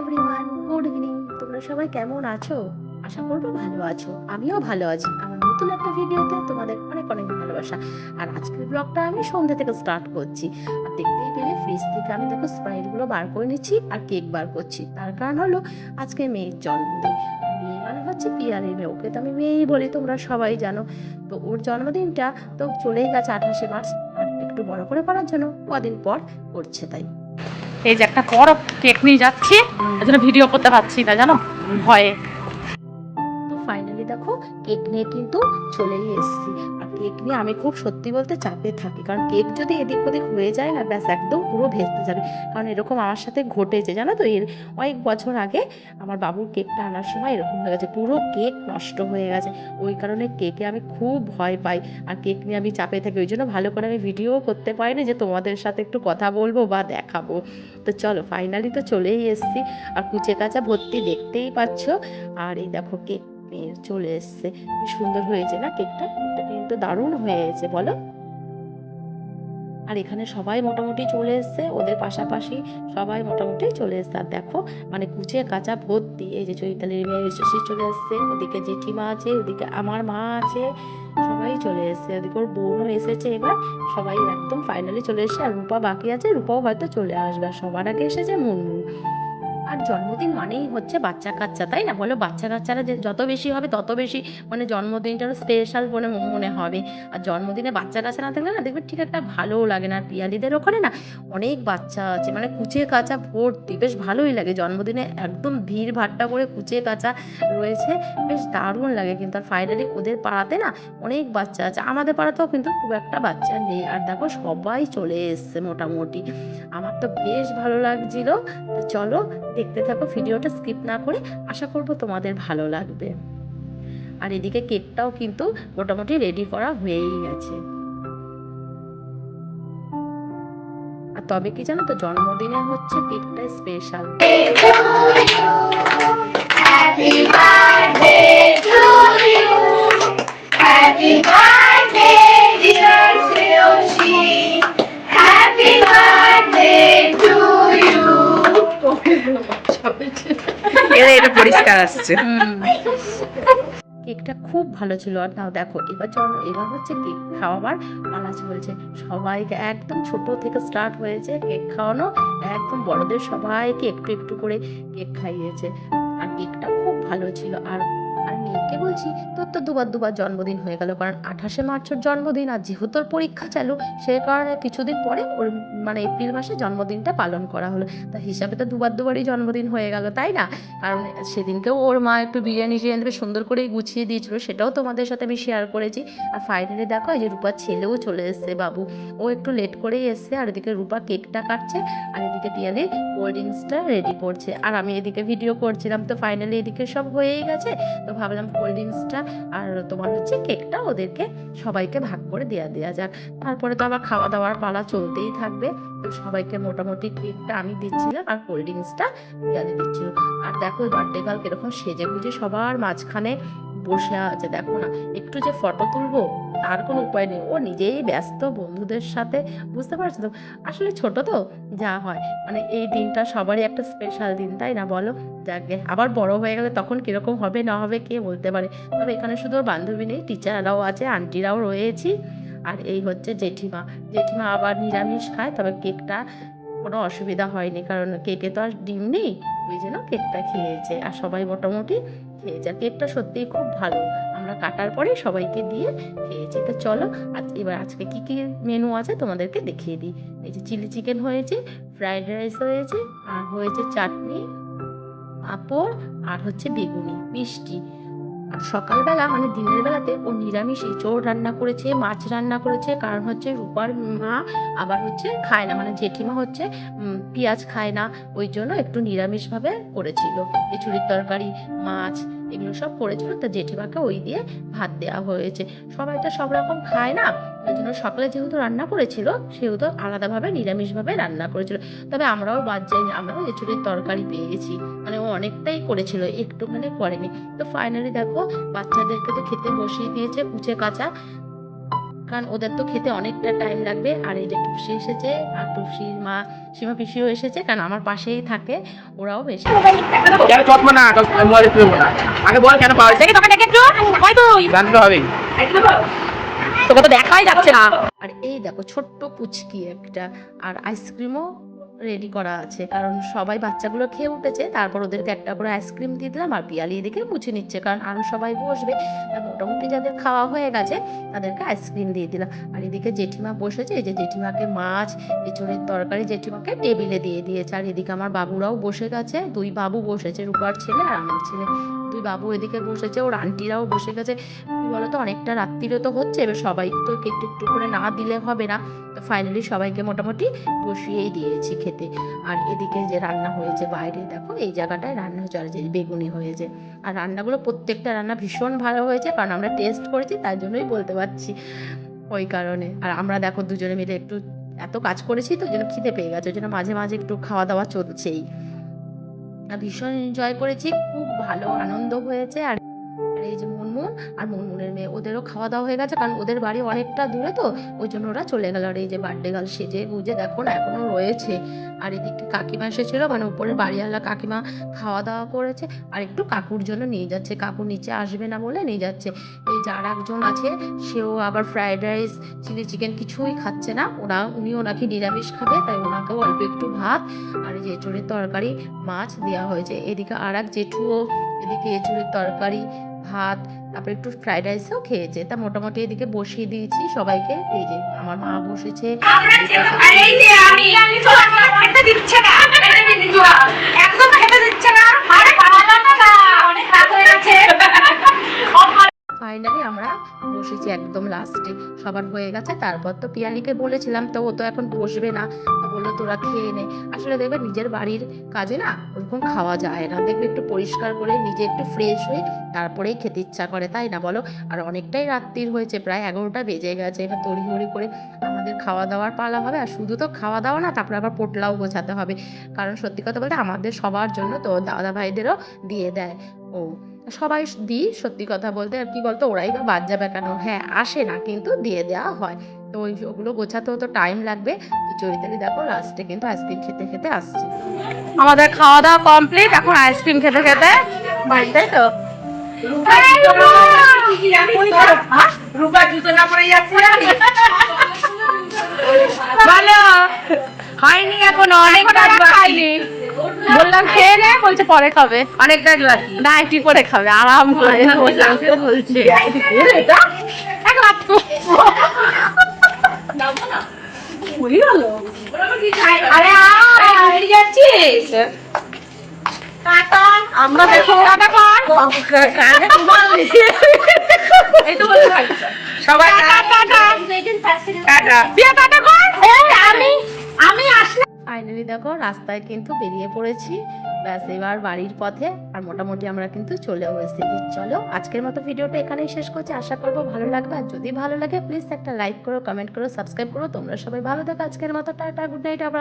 Everyone good evening তোমরা সবাই কেমন আছো? আশা করব ভালো আছো। আমিও ভালো আছি। আমার নতুন একটা ভিডিওতে তোমাদের অনেক অনেক ভালোবাসা। আর আজকের ব্লগটা আমি সন্ধ্যা থেকে স্টার্ট করছি। আর দেখতেই পেলে ফ্রিজ থেকে আমি দেখো স্প্রাইটগুলো বার করে নিচ্ছি আর কেক বার করছি। তার কারণ হলো আজকে মেয়ের জন্মদিন। মেয়ে মানে হচ্ছে পিয়ারের মেয়ে। ওকে তো আমি মেয়েই বলি, তোমরা সবাই জানো। তো ওর জন্মদিনটা তো চলেই গেছে আঠাশে মার্চ। একটু বড় করে করার জন্য কদিন পর করছে তাই। এই যে একটা বড় কেক নিয়ে যাচ্ছি এই জন্য ভিডিও করতে পারছি না, জানো? ভয়ে। ফাইনালি দেখো, কেক নিয়ে কিন্তু চলেই এসেছি। কেক নিয়ে আমি খুব সত্যি বলতে চাপে থাকি। কারণ কেক যদি এদিক ওদিক হয়ে যায় না, ব্যাস একদম পুরো ভেস্তে যাবে। কারণ এরকম আমার সাথে ঘটেছে, জানো তো? এর কয়েক বছর আগে আমার বাবুর কেকটা আনার সময় এরকম হয়ে গেছে, পুরো কেক নষ্ট হয়ে গেছে। ওই কারণে কেকে আমি খুব ভয় পাই। আর কেক নিয়ে আমি চাপে থাকি। ওই জন্য ভালো করে আমি ভিডিও করতে পারি না যে তোমাদের সাথে একটু কথা বলব বা দেখাবো। তো চলো ফাইনালি তো চলেই এসেছি। আর কুচে কাচা ভর্তি দেখতেই পাচ্ছ। আর এই দেখো, কেক নিয়ে চলে এসছে। কি সুন্দর হয়েছে না কেকটা? কিন্তু দারুণ হয়েছে, বলো। আর এখানে সবাই মোটামুটি চলে এসছে, ওদের পাশাপাশি সবাই মোটামুটি চলে এসছে। আর দেখো মানে কুচে কাঁচা ভর্তি, এই যে চৈতালির মেয়ে এসে চলে এসছে, ওদিকে জেঠিমা আছে, ওদিকে আমার মা আছে, সবাই চলে এসছে। ওদিকে ওর বোনও এসেছে এবার, সবাই একদম ফাইনালি চলে এসছে। আর রূপা বাকি আছে, রূপাও হয়তো চলে আসবে, আর সবার আগে এসেছে মুনমুন আর জন্মদিন মানেই হচ্ছে বাচ্চা কাচ্চা, তাই না? বলো বাচ্চা কাচ্চারা যে যত বেশি হবে, তত বেশি মানে জন্মদিনটারও স্পেশাল মনে মনে হবে। আর জন্মদিনে বাচ্চা কাচ্চা না থাকলে না দেখবে ঠিক একটা ভালোও লাগে না। পিয়ালিদের ওখানে না অনেক বাচ্চা আছে মানে কুচে কাঁচা ভর্তি, বেশ ভালোই লাগে। জন্মদিনে একদম ভিড় ভাট্টা করে কুচে কাঁচা রয়েছে, বেশ দারুণ লাগে। কিন্তু আর ফাইনালি ওদের পাড়াতে না অনেক বাচ্চা আছে। আমাদের পাড়াতেও কিন্তু খুব একটা বাচ্চা নেই। আর দেখো সবাই চলে এসছে মোটামুটি। আমার তো বেশ ভালো লাগছিল। চলো দেখতে থাকো ভিডিওটা স্কিপ না করে আশা করব তোমাদের ভালো লাগবে। আর এদিকে কেকটাও কিন্তু মোটামুটি রেডি করা হয়েই গেছে। আর তবে কি জানো তো জন্মদিনে হচ্ছে কেকটা special Happy birthday to you. Happy birthday, এটা পরিষ্কার আসছে। কেকটা খুব ভালো ছিল। আর নাও দেখো, এবার চলো, এবার হচ্ছে কেক খাওয়াবার পালা চলছে সবাইকে একদম ছোট থেকে স্টার্ট হয়েছে কেক খাওয়ানো। একদম বড়দের সবাইকে একটু একটু করে কেক খাইয়েছে। আর কেকটা খুব ভালো ছিল। আর মেয়েকে বলছি, তোর তো দুবার দুবার জন্মদিন হয়ে গেল, কারণ আঠাশে মার্চের জন্মদিন আর যেহেতু ওর পরীক্ষা চালু সেই কারণে কিছুদিন পরে ওর মানে এপ্রিল মাসে জন্মদিনটা পালন করা হলো। তা হিসাবে তো দুবার দুবারই জন্মদিন হয়ে গেল, তাই না? কারণ সেদিনকেও ওর মা একটু বিরিয়ানি টিরিয়ানি সুন্দর করেই গুছিয়ে দিয়েছিল, সেটাও তোমাদের সাথে আমি শেয়ার করেছি। আর ফাইনালি দেখো, এই যে রূপার ছেলেও চলে এসছে বাবু। ও একটু লেট করেই এসছে, আর এদিকে রূপা কেকটা কাটছে, আর এদিকে পিয়ালি কোল্ড ড্রিঙ্কসটা রেডি করছে। আর আমি এদিকে ভিডিও করছিলাম, তো ফাইনালি এদিকে সব হয়েই গেছে। তো ভাবলাম কোল্ড ড্রিঙ্কসটা আর তোমার হচ্ছে কেকটা ওদেরকে সবাইকে ভাগ করে দেওয়া দেওয়া যাক। তারপরে তো আবার খাওয়া দাওয়ার পালা চলতেই থাকবে। তো সবাইকে মোটামুটি কেকটা আমি দিচ্ছিলাম আর কোল্ড ড্রিঙ্কসটা দিয়ে দিচ্ছিল। আর দেখো বার্থডে কাল কীরকম সেজে গুজে সবার মাঝখানে বসে আছে, দেখো না, একটু যে ফটো তুলবো, তার কোনো উপায় নেই। ও নিজেই ব্যস্ত, বন্ধুদের সাথে, বুঝতে পারছ তো? আসলে ছোট তো, যা হয়। মানে এই দিনটা সবারই একটা স্পেশাল দিন, তাই না বলো? যাকে, আবার বড় হয়ে গেলে তখন কীরকম হবে, না হবে, কে বলতে পারে? তবে এখানে শুধু বান্ধবী নেই টিচাররাও আছে আন্টিরাও রয়েছি। আর এই হচ্ছে জেঠিমা। জেঠিমা আবার নিরামিষ খায়, তবে কেকটা কোনো অসুবিধা হয়নি, কারণ কেকে তো আর ডিম নেই, ওই জন্য কেকটা খেয়েছে। আর সবাই মোটামুটি খেয়েছে যা, কেকটা সত্যিই খুব ভালো। আমরা কাটার পরে সবাইকে দিয়ে খেয়েছি তো চলো, আজ এবার আজকে কী কী মেনু আছে তোমাদেরকে দেখিয়ে দিই। এই যে চিলি চিকেন হয়েছে ফ্রাইড রাইস হয়েছে, আর হয়েছে চাটনি, পাঁপড়, আর হচ্ছে বেগুনি, মিষ্টি। আর সকালবেলা মানে দিনের বেলাতে ও নিরামিষ এঁচোড় রান্না করেছে, মাছ রান্না করেছে, কারণ হচ্ছে রূপার মা আবার হচ্ছে খায় না মানে জেঠিমা হচ্ছে পেঁয়াজ খায় না, ওই জন্য একটু নিরামিষভাবে করেছিল। এঁচুড়ির তরকারি, মাছ, এগুলো সব করেছিল, তা জেঠিমাকে ওই দিয়ে ভাত দেওয়া হয়েছে। সবাই তো সব রকম খায় না ওই জন্য সকালে যেহেতু রান্না করেছিল সেহেতু আলাদাভাবে নিরামিষভাবে রান্না করেছিল। তবে আমরাও বাদ যাইনি আমরাও এঁচুড়ির তরকারি পেয়েছি। মানে ও অনেকটাই করেছিল একটুখানি করেনি। তো ফাইনালি দেখো বাচ্চাদেরকে তো খেতে বসিয়ে দিয়েছে কুচে কাঁচা। কারণ ওদের তো খেতে অনেকটা টাইম লাগবে। আর এই যে টুপসি এসেছে আর টুপসির মা সীমা পিসিও এসেছে কারণ আমার পাশেই থাকে ওরাও বেশ আগে বল কেন পাওয়া দেখি তোকে দেখে একটু? জানতে হবে তোকে তো দেখাই যাচ্ছে না। আর এই দেখো ছোট্ট পুচকি একটা আর আইসক্রিমও রেডি করা আছে। কারণ সবাই বাচ্চাগুলো খেয়ে উঠেছে, তারপর ওদেরকে একটা করে আইসক্রিম দিয়ে দিলাম আর পিয়ালি এদিকে মুছে নিচ্ছে। কারণ আরও সবাই বসবে মোটামুটি যাদের খাওয়া হয়ে গেছে, তাদেরকে আইসক্রিম দিয়ে দিলাম। আর এদিকে জেঠিমা বসেছে, এই যে জেঠিমাকে মাছ এঁচড়ের তরকারি জেঠিমাকে টেবিলে দিয়ে দিয়েছে। আর এদিকে আমার বাবুরাও বসে গেছে, দুই বাবু বসেছে, রূপার ছেলে আর আমার ছেলে। দুই বাবু এদিকে বসেছে, ওর আন্টিরাও বসে গেছে। কি বলতো, অনেকটা রাত্রিরে তো হচ্ছে, এবার সবাই তো একটু একটু করে না দিলে হবে না। তো ফাইনালি সবাইকে মোটামুটি বসিয়েই দিয়েছি খেতে। আর এদিকে যে রান্না হয়েছে বাইরে, দেখো এই জায়গাটায় রান্না হচ্ছে আর যে বেগুনি হয়েছে। আর রান্নাগুলো প্রত্যেকটা রান্না ভীষণ ভালো হয়েছে, কারণ আমরা টেস্ট করেছি, তার জন্যই বলতে পারছি। ওই কারণে। আর আমরা দেখো দুজনে মিলে একটু এত কাজ করেছি তো জন্য খিদে পেয়ে গেছে, ওই জন্য মাঝে মাঝে একটু খাওয়া দাওয়া চলছেই। ভীষণ এনজয় করেছি, খুব ভালো আনন্দ হয়েছে, আর আর মুনমুনের মেয়ে, ওদেরও খাওয়া দাওয়া হয়ে গেছে, কারণ ওদের বাড়ি অনেকটা দূরে তো, ওই জন্য ওরা চলে গেল। আর এই যে বার্থডে গার্ল সেজে গুজে দেখো না, এখনও রয়েছে। আর এদিকে কাকিমা এসেছিল মানে উপরে বাড়িওয়ালা কাকিমা খাওয়া দাওয়া করেছে, আর একটু কাকুর জন্য নিয়ে যাচ্ছে। কাকু নিচে আসবে না বলে নিয়ে যাচ্ছে। এই যার একজন আছে, সেও আবার ফ্রাইড রাইস, চিলি চিকেন কিছুই খাচ্ছে না। ওরা উনিও নাকি নিরামিষ খাবে, তাই ওনাকেও অল্প একটু ভাত আর এঁচড়ের তরকারি মাছ দেওয়া হয়েছে। এদিকে আর এক জেঠুও, এদিকে এঁচড়ের তরকারি, ভাত তারপরে একটু ফ্রাইড রাইসও খেয়েছে তা মোটামুটি এদিকে বসিয়ে দিয়েছি সবাইকে এই যে আমার মা বসেছে আমি না। একদম খেতে দিচ্ছে না ফাইনালি আমরা বসেছি একদম লাস্টে সবার হয়ে গেছে, তারপর তো পিয়ালিকে বলেছিলাম, তো ও তো এখন বসবে না। বলল, তোরা খেয়ে নে। আসলে দেখবে নিজের বাড়ির কাজে না ওরকম খাওয়া যায় না। দেখবে একটু পরিষ্কার করে নিজে একটু ফ্রেশ হয়ে তারপরেই খেতে ইচ্ছা করে, তাই না বলো? আর অনেকটাই রাত্রির হয়েছে, প্রায় এগারোটা বেজে গেছে। এবার তড়ি তড়িঘড়ি করে আমাদের খাওয়া দাওয়ার পালা হবে। আর শুধু তো খাওয়া দাওয়া না, তারপরে আবার পোটলাও গোছাতে হবে। কারণ সত্যি কথা বলতে আমাদের সবার জন্য তো দাদা ভাইদেরও দিয়ে দেয়। ও সবাই দিই সত্যি কথা বলতে আর কি বলতো ওরাই বা বাদ যাবে কেন? হ্যাঁ আসে না কিন্তু দিয়ে দেওয়া হয়। তো ওই ওগুলো গোছাতেও তো টাইম লাগবে। তো চৈতালি দেখো লাস্টে কিন্তু আইসক্রিম খেতে খেতে আসছে। আমাদের খাওয়া দাওয়া কমপ্লিট এখন আইসক্রিম খেতে খেতে বাড়িতে তো। ভালো। হয়নি এখনও অনেক খাইনি। বললাম খেয়ে নে। বলছে পরে খাবে। অনেক কাজ বাকি না একটু করে খাবে। আরাম করে বললাম বলছে। আয়। যাচ্ছিস আমরা দেখো। সবাই আমি আমি ফাইনালি দেখো, রাস্তায় কিন্তু বেরিয়ে পড়েছি। ব্যাস, এবার বাড়ির পথে আর মোটামুটি আমরা কিন্তু চলেও এসেছি। চলো, আজকের মতো ভিডিওটা এখানেই শেষ করছি। আশা করব ভালো লাগবে। আর যদি ভালো লাগে প্লিজ একটা লাইক করো কমেন্ট করো সাবস্ক্রাইব করো। তোমরা সবাই ভালো থাকো আজকের মতো। টাটা গুড নাইট আবার